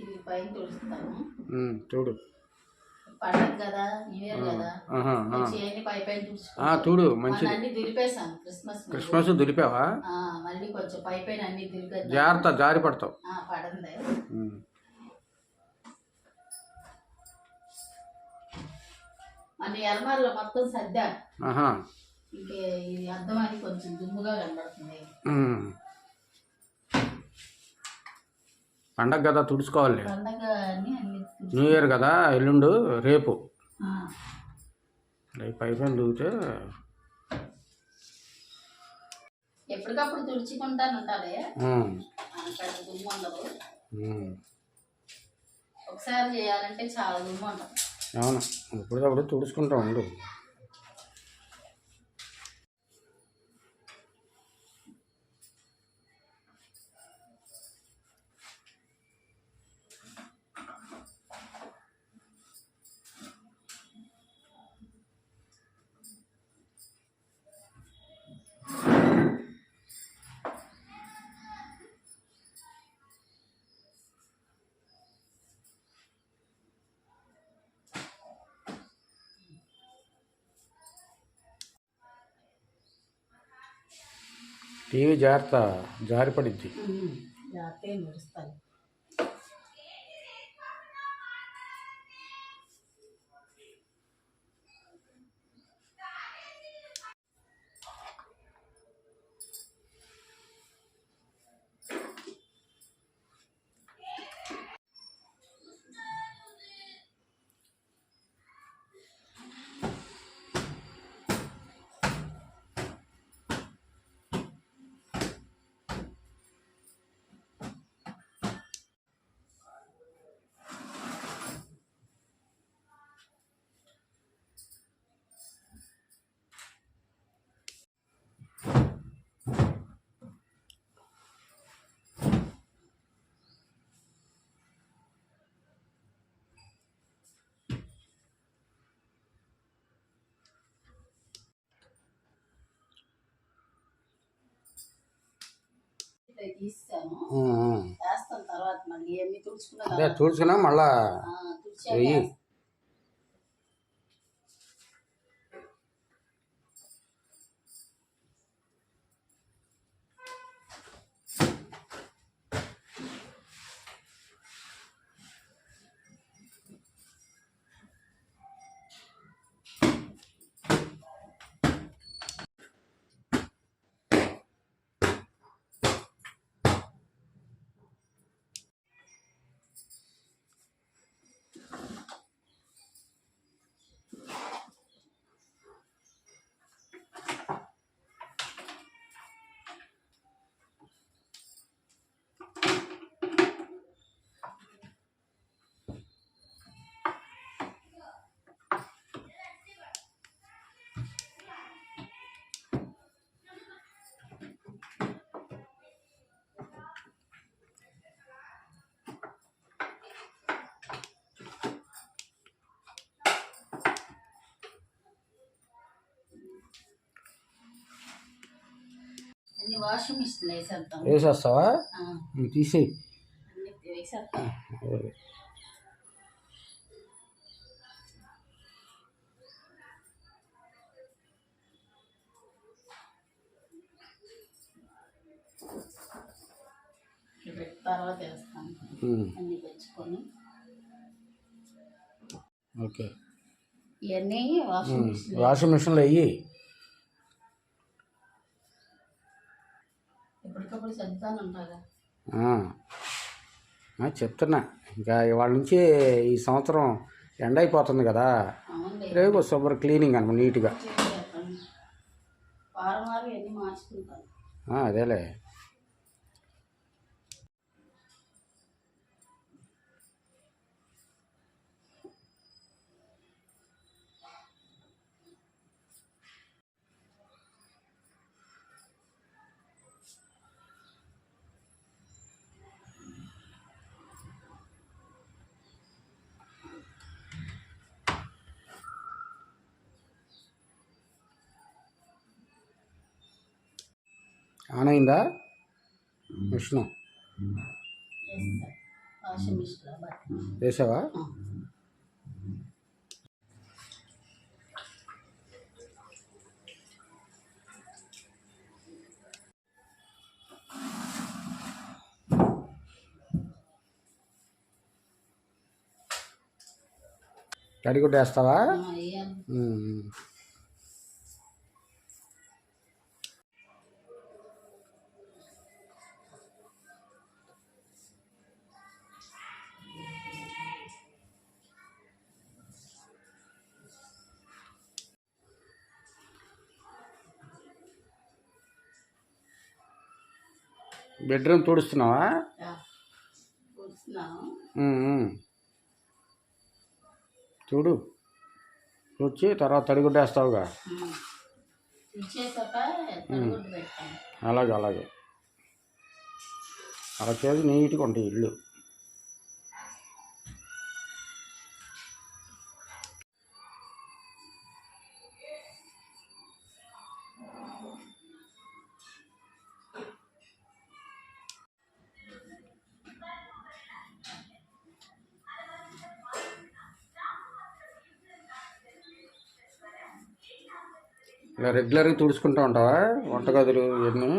ఇది పైన చూడు పండగ కదా న్యూ ఇయర్ కదా పై పైన చూడు మంచిది. అన్ని క్రిస్మస్. క్రిస్మస్ దులిపావా? మళ్ళీ కొంచెం పై పైన అన్ని జాగ్రత్త జారి పడతావు. మన ఎలమార్లో మొత్తం సర్దాను. ఆహా. ఇంకే ఇది అర్థమని కొంచెం దుమ్ముగా కనబడుతుంది. పండగ కదా తుడుచుకోవాలి న్యూ ఇయర్ కదా ఎల్లుండు రేపు. రేపు అయిపోయిన దూకితే ఎప్పటికప్పుడు తుడుచుకుంటాను ఉండాలి దుమ్ము ఉండదు. ఒకసారి చేయాలంటే చాలా దుమ్ము ఉండదు. అవును ఇప్పుడప్పుడు తుడుచుకుంటా ఉండు. టీవీ జాగ్రత్త జారిపడిద్ది. తుడుచుకున్న మళ్ళా వెయ్యి. వేసేస్తావా? తీసేయి. తర్వాత వేస్తాను. అన్ని తెచ్చుకొని ఓకే. ఇవన్నీ వాషింగ్ ఉమ్, మిషన్ వాషింగ్ మిషన్లో వెయ్యి ఎప్పటికప్పుడు చెప్తున్నా. ఇంకా ఇవాళ నుంచి ఈ సంవత్సరం ఎండ అయిపోతుంది కదా. రేపు శుభ్ర క్లీనింగ్ అనమాట నీట్గా. అదేలే. ఆన్ అయిందా మిషన్ బట్టలు వేసావా ఆ. తడిగుడ్డ వేస్తావా బెడ్రూమ్ తుడుస్తున్నావా. చూడు వచ్చి తర్వాత తడిగుడ్డ వేస్తావుగా అలాగే అలాగే. అలా చేసి నీట్గా ఉంటాయి ఇల్లు. ఇలా రెగ్యులర్గా తుడుచుకుంటూ ఉంటావా? వంటగదులు ఇవన్నీ.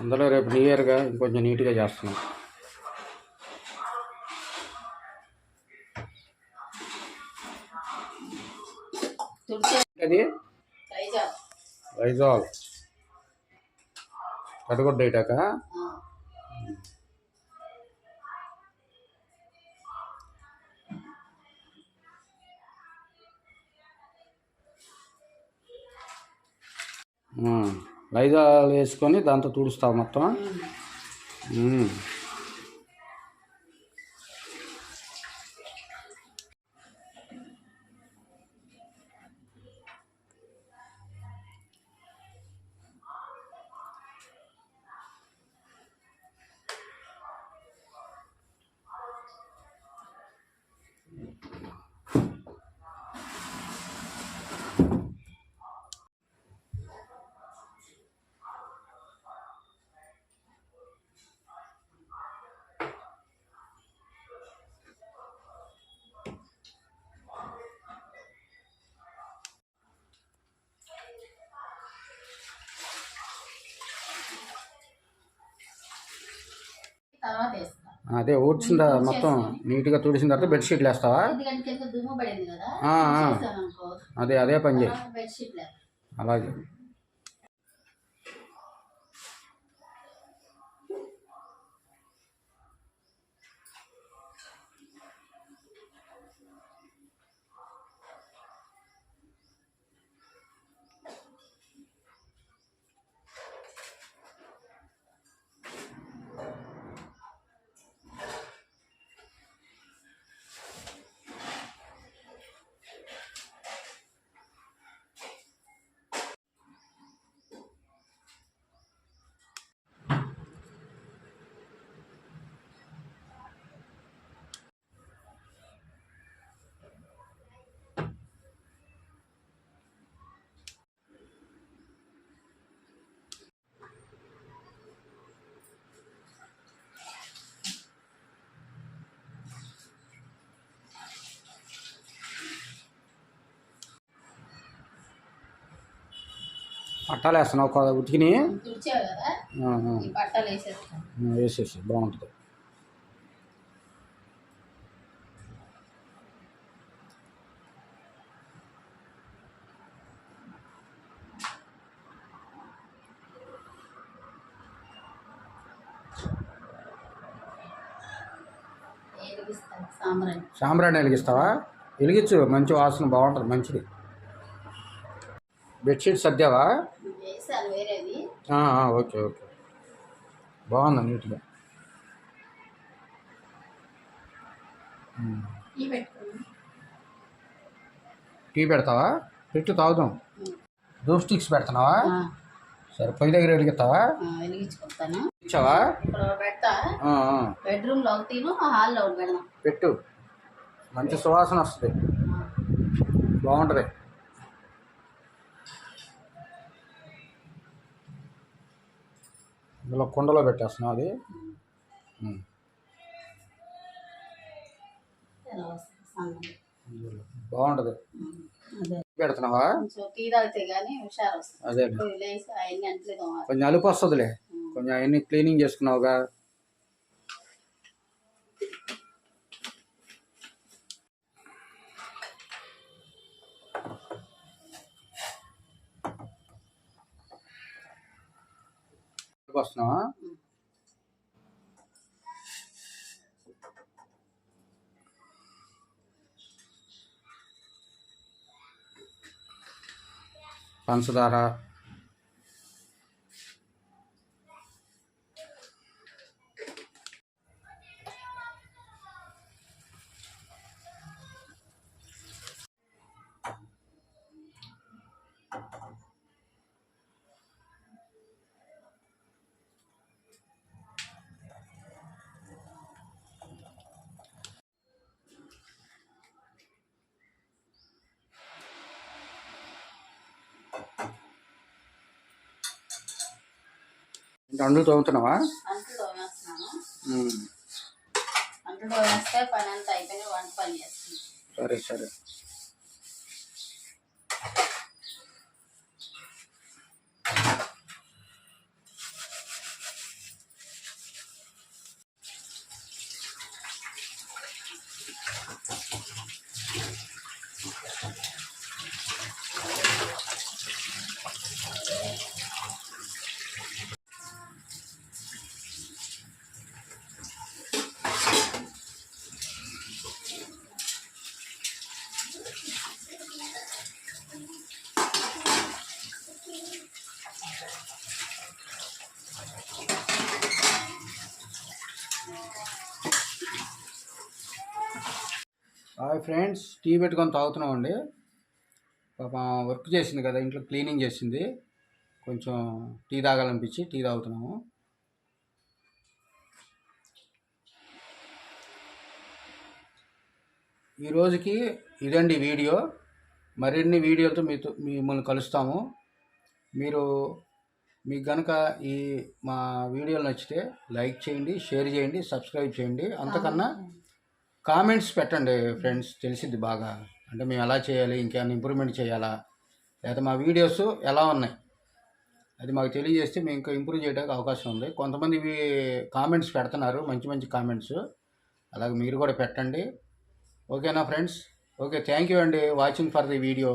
అందులో రేపు న్యూ ఇయర్గా ఇంకొంచెం నీట్గా చేస్తున్నాం. అది వైజాగ్ కడుగొడ్డ వైజాగ్ వేసుకొని దాంతో తుడుస్తావు మొత్తం తర్వాత అదే ఊడ్చిన మొత్తం నీట్గా తుడిసిన తర్వాత బెడ్షీట్లు వేస్తావా? ఎందుకంటే దుమ్ము పడింది కదా. అదే అదే పని చేయి. అలాగే. పట్టాలు వేస్తున్నావు ఉతికిని వేసేసి బాగుంటుంది. సాంబ్రాణి వెలిగిస్తావా? వెలిగించు మంచి వాసన బాగుంటుంది మంచిది. బెడ్షీట్ సర్దావా? Okay okay. బాగుంది నీట్గా. టీ పెడతావా? పెట్టు తాగుదాం. ధూప్ స్టిక్స్ పెడుతున్నావా? సరే పొయ్యి దగ్గర వెలిగిస్తావా? వెలిగించుకుంటాను. ఇచ్చావా? పెడతా. బెడ్రూమ్లో హాల్లో పెడదాం. పెట్టు. మంచి సువాసన వస్తుంది. బాగుంటుంది. ఇలా కుండలో పెట్టేస్తున్నాం అది. బాగుంటుంది. పెడుతున్నావా? అదే. కొంచెం అలుపు వస్తుందిలే. కొంచెం అవన్నీ క్లీనింగ్ చేసుకున్నావుగా. వస్తున్నావా పంచదార ఇంకా అండ్లు తోముతున్నావా? అంట్లు తోమేస్తున్నాను. తోమేస్తే పని అంతా అయిపోయి వంట పని చేస్తుంది. సరే సరే. ఫ్రెండ్స్ టీ పెట్టుకొని తాగుతున్నామండి. పాప వర్క్ చేసింది కదా ఇంట్లో క్లీనింగ్ చేసింది. కొంచెం టీ తాగాలనిపించి టీ తాగుతున్నాము. ఈ రోజుకి ఇదండి వీడియో. మరిన్ని వీడియోలతో మీతో మిమ్మల్ని కలుస్తాము. మీరు మీకు కనుక ఈ మా వీడియోలు నచ్చితే లైక్ చేయండి షేర్ చేయండి సబ్స్క్రైబ్ చేయండి. అంతకన్నా కామెంట్స్ పెట్టండి ఫ్రెండ్స్ తెలిసిద్ది బాగా. అంటే మేము ఎలా చేయాలి ఇంకేమైనా ఇంప్రూవ్మెంట్ చేయాలా? లేదా మా వీడియోస్ ఎలా ఉన్నాయి? అది మాకు తెలియజేస్తే మేము ఇంకా ఇంప్రూవ్ చేయడానికి అవకాశం ఉంది. కొంతమంది కామెంట్స్ పెడుతున్నారు మంచి మంచి కామెంట్స్. అలాగే మీరు కూడా పెట్టండి. ఓకేనా ఫ్రెండ్స్? ఓకే థ్యాంక్ యూ అండి వాచింగ్ ఫర్ ది వీడియో.